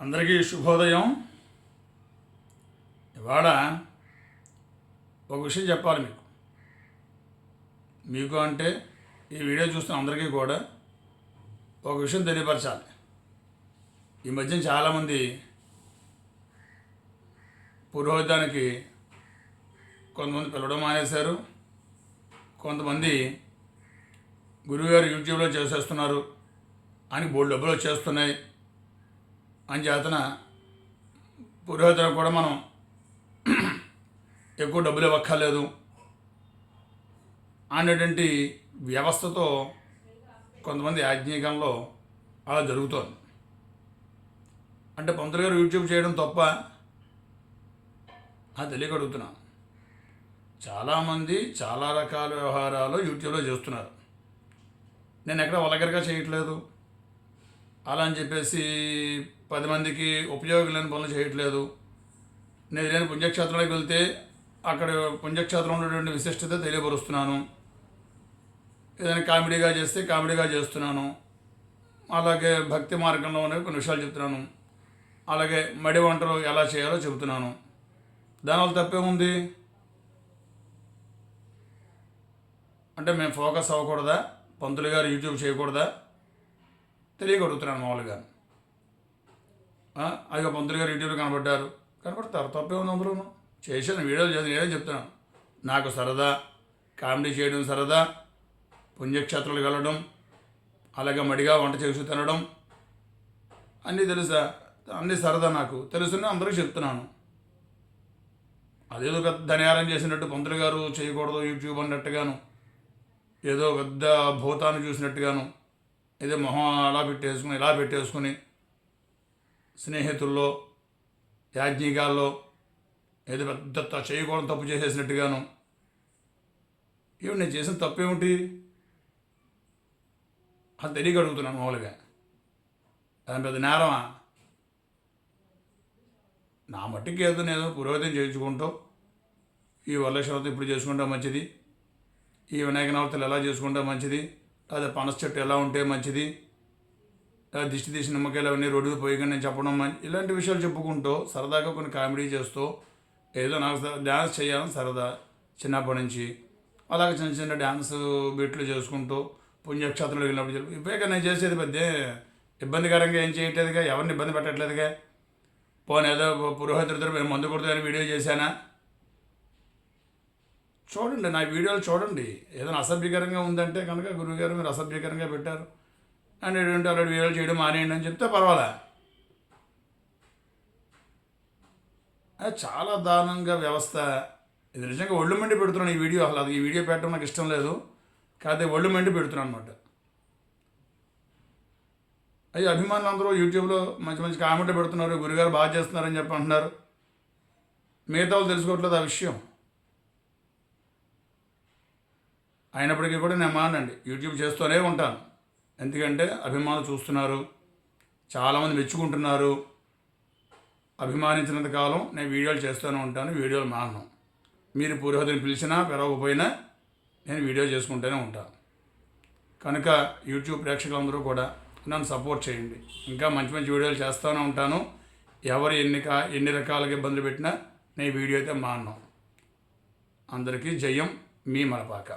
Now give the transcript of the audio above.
అందరికీ శుభోదయం. ఇవాళ ఒక విషయం చెప్పాలి మీకు. మీకు అంటే ఈ వీడియో చూస్తున్న అందరికీ కూడా ఒక విషయం తెలియపరచాలి. ఈ మధ్య చాలామంది పురోహితానికి కొంతమంది పిలవడం మానేశారు. కొంతమంది గురువుగారు యూట్యూబ్లో చేసేస్తున్నారు. అని బోల్డ్ డబ్బులు వచ్చేస్తున్నాయి. అని చేతన పురోహితులకు కూడా మనం ఎక్కువ డబ్బులు ఇవ్వక్కర్లేదు. అనేటువంటి వ్యవస్థతో కొంతమంది ఆజ్ఞీకంలో అలా జరుగుతోంది. అంటే పంతులు గారు యూట్యూబ్ చేయడం తప్ప అది తెలియగడుగుతున్నాను చాలామంది చాలా రకాల వ్యవహారాలు యూట్యూబ్లో చేస్తున్నారు. నేను ఎక్కడ వలగరగా చేయట్లేదు. అలా అని చెప్పేసి పది మందికి ఉపయోగం లేని పనులు చేయట్లేదు. నేను లేని పుణ్యక్షేత్రానికి వెళ్తే అక్కడ పుణ్యక్షేత్రంలో ఉన్నటువంటి విశిష్టత తెలియపరుస్తున్నాను. ఏదైనా కామెడీగా చేస్తే కామెడీగా చేస్తున్నాను. అలాగే భక్తి మార్గంలో ఉన్న కొన్ని విషయాలు చెప్తున్నాను. అలాగే మడి వంటలు ఎలా చేయాలో చెబుతున్నాను. దానివల్ల తప్పేముంది అంటే మేము ఫోకస్ అవ్వకూడదా? పంతులు గారు యూట్యూబ్ చేయకూడదా? తెలియగలుగుతున్నాను మామూలుగా. ఆ, అదిగో పంతులు గారు ఇటీవల కనబడ్డారు. కనబడతారు తప్పే ఉంది అందులోను. చేశాను వీడియోలు చేసి నేనే చెప్తున్నాను నాకు సరదా కామెడీ చేయడం సరదా పుణ్యక్షేత్రాలు వెళ్ళడం అలాగే మడిగా వంట చేసి తినడం అన్నీ తెలుసా? అన్నీ సరదా నాకు. తెలుసునే అందరికీ చెప్తున్నాను. అదేదో పెద్ద ధనియారం చేసినట్టు పంతులు గారు చేయకూడదు యూట్యూబ్ అన్నట్టుగాను. ఏదో పెద్ద భూతాన్ని చూసినట్టుగాను. ఏదో మొహం అలా పెట్టేసుకుని ఇలా పెట్టేసుకుని స్నేహితుల్లో యాజ్ఞికాల్లో ఏదో పెద్ద చేయకూడదు తప్పు చేసేసినట్టుగాను. ఏమి నేను చేసిన తప్పేమిటి? అది తెలియక అడుగుతున్నాను మామూలుగా. దాని పెద్ద నేరమా? నా మట్టికి ఏదో నేను పురోహితం చేయించుకుంటూ. ఈ వరలక్ష్మతం ఇప్పుడు చేసుకుంటే మంచిది. ఈ వినాయక నవతలు ఎలా చేసుకుంటే మంచిది? లేదా పనస చెట్టు ఎలా ఉంటే మంచిది? లేదా దిష్టి తీసిన నిమ్మకాయలు అవన్నీ రోడ్డు మీద పోయి నేను చెప్పడం మంచి ఇలాంటి విషయాలు చెప్పుకుంటూ సరదాగా కొన్ని కామెడీ చేస్తూ ఏదో నాకు డ్యాన్స్ చేయాలని సరదా చిన్నప్పటి నుంచి. అలాగే చిన్న చిన్న డ్యాన్స్ బీట్లు చేసుకుంటూ పుణ్యక్షేత్రంలో వెళ్ళినప్పుడు చెప్పు నేను చేసేది పెద్ద ఇబ్బందికరంగా ఏం చేయట్లేదుగా ఎవరిని ఇబ్బంది పెట్టట్లేదుగా. పోనీ ఏదో పురోహితుడితో మేము మందు కొడుతుందని వీడియో చేశానా? చూడండి నా వీడియోలు చూడండి. ఏదైనా అసభ్యకరంగా ఉందంటే కనుక గురువుగారు మీరు అసభ్యకరంగా పెట్టారు. అండ్ ఎటువంటి అలాంటి వీడియోలు చేయడం మానేయండి అని చెప్తే పర్వాలే. చాలా దారుణంగా వ్యవస్థ. ఇది నిజంగా ఒళ్ళు మండి పెడుతున్నాను ఈ వీడియో. అసలు అది ఈ వీడియో పెట్టడం నాకు ఇష్టం లేదు. కాకపోతే ఒళ్ళు మండి పెడుతున్నాను అనమాట అయ్యి అభిమానులు అందరూ యూట్యూబ్లో మంచి మంచి కామెంట్లు పెడుతున్నారు. గురుగారు బాగా చేస్తున్నారని చెప్పి అంటున్నారు. మిగతా వాళ్ళు తెలుసుకోవట్లేదు ఆ విషయం. అయినప్పటికీ కూడా నేను మానండి. యూట్యూబ్ చేస్తూనే ఉంటాను. ఎందుకంటే అభిమానులు చూస్తున్నారు. చాలామంది మెచ్చుకుంటున్నారు. అభిమానించినంత కాలం నేను వీడియోలు చేస్తూనే ఉంటాను. వీడియోలు మానను. మీరు పురోహితుని పిలిచినా పిలవకపోయినా నేను వీడియో చేసుకుంటూనే ఉంటాను కనుక యూట్యూబ్ ప్రేక్షకులందరూ కూడా నన్ను సపోర్ట్ చేయండి. ఇంకా మంచి మంచి వీడియోలు చేస్తూనే ఉంటాను. ఎవరు ఎన్ని కా ఎన్ని రకాలుగా ఇబ్బందులు పెట్టినా నేను వీడియో అయితే మానను. అందరికీ జయం మీ మలపాక.